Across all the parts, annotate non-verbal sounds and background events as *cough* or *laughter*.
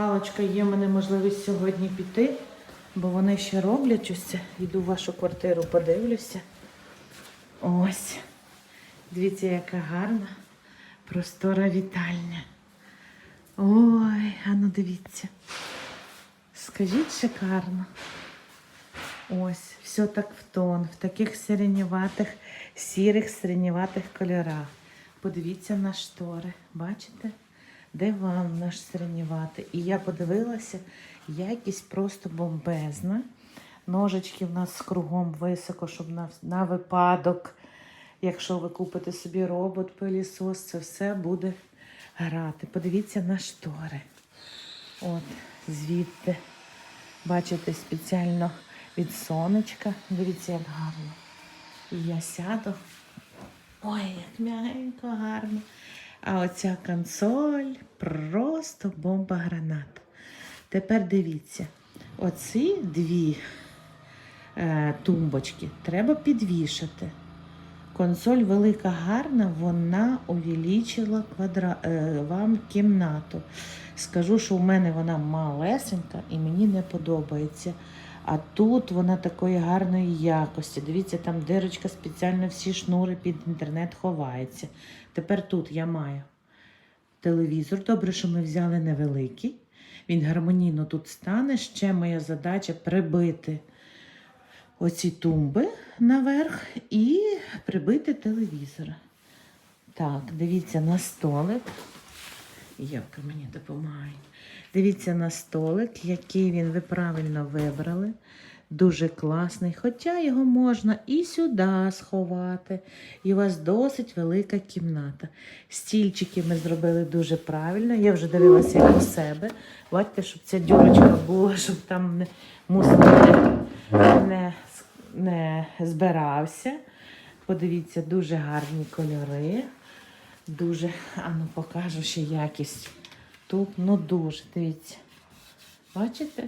Галочка, є в мене можливість сьогодні піти, бо вони ще роблять ось. Йду в вашу квартиру, подивлюся. Ось. Дивіться, яка гарна, простора вітальня. Ой, а ну дивіться. Скажіть шикарно. Ось, все так в тон, в таких сиренєватих, сірих сиренєватих кольорах. Подивіться на штори. Бачите? Диван наш сиренєватий. І я подивилася, якість просто бомбезна. Ножички в нас кругом високо, щоб на, на випадок, якщо ви купите собі робот, пилісос, це все буде грати. Подивіться на штори. От, звідти. Бачите, спеціально від сонечка. Дивіться, як гарно. І я сяду. Ой, як м'ягенько, гарно. А оця консоль просто бомба гранат. Тепер дивіться, оці дві е, тумбочки треба підвішати. Консоль велика гарна, вона увеличила квадра... е, вам кімнату. Скажу, що у мене вона малесенька і мені не подобається. А тут вона такої гарної якості. Дивіться, там дирочка спеціально всі шнури під інтернет ховається. Тепер тут я маю телевізор. Добре, що ми взяли невеликий. Він гармонійно тут стане. Ще моя задача прибити оці тумби наверх і прибити телевізор. Так, дивіться на столик. Євка мені допомагає. Дивіться на столик, який він ви правильно вибрали. Дуже класний. Хоча його можна і сюди сховати. І у вас досить велика кімната. Стільчики ми зробили дуже правильно. Я вже дивилася як у себе. Бачите, щоб ця дюрочка була, щоб там не мусор не, не, збирався. Подивіться, дуже гарні кольори. Дуже, а ну покажу ще якість. Тут, ну дуже, дивіться. Бачите?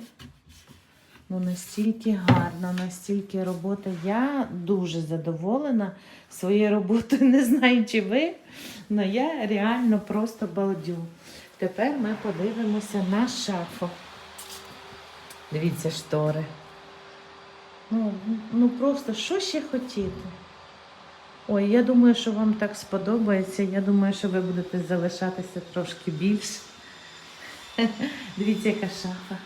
Ну, настільки гарно, настільки робота. Я дуже задоволена своєю роботою. *laughs* Не знаю, чи ви, але я реально просто балдю. Тепер ми подивимося на шафу. Дивіться, штори. Ну, ну просто що ще хотіти? Ой, я думаю, що вам так сподобається. Я думаю, що ви будете залишатися трошки більше. *laughs* Дивіться, яка шафа.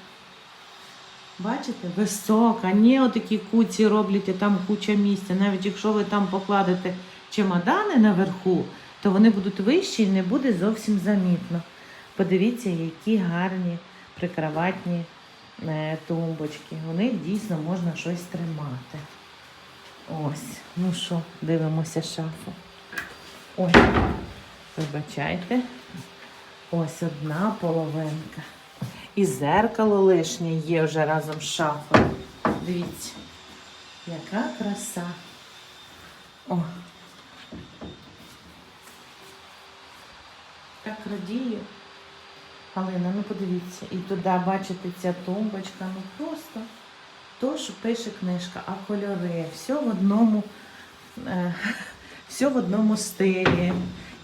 Бачите, висока, не отакі куці роблять, там куча місця. Навіть якщо ви там покладете чемодани наверху, то вони будуть вищі і не буде зовсім замітно. Подивіться, які гарні прикроватні тумбочки. У них дійсно можна щось тримати. Ось, ну що, дивимося шафу. Ой, вибачайте. Ось одна половинка. І зеркало лишнє є вже разом з шафою. Дивіться, яка краса. О. Так радію. Галина, ну подивіться, і туди, бачите, ця тумбочка, ну просто то, що пише книжка, а кольори, все в одному, е, *laughs* все в одному стилі.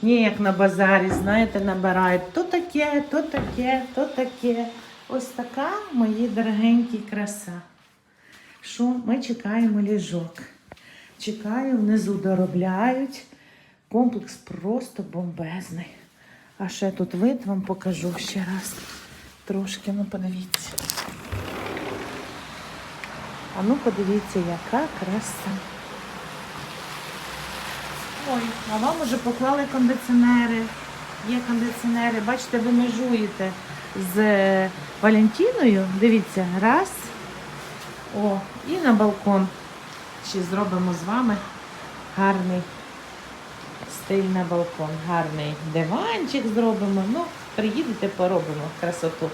Не як на базарі, знаєте, набирають то таке, то таке, то таке. Ось така, мої дорогенькі, краса. Що ми чекаємо ліжок. Чекаю, внизу доробляють. Комплекс просто бомбезний. А ще тут вид вам покажу ще раз. Трошки, ну подивіться. А ну подивіться, яка краса. Ой, а вам уже поклали кондиціонери. Є кондиціонери. Бачите, ви межуєте з е, Валентиною. Дивіться, раз. О, і на балкон. Ще зробимо з вами гарний стиль на балкон. Гарний диванчик зробимо. Ну, приїдете, поробимо красоту.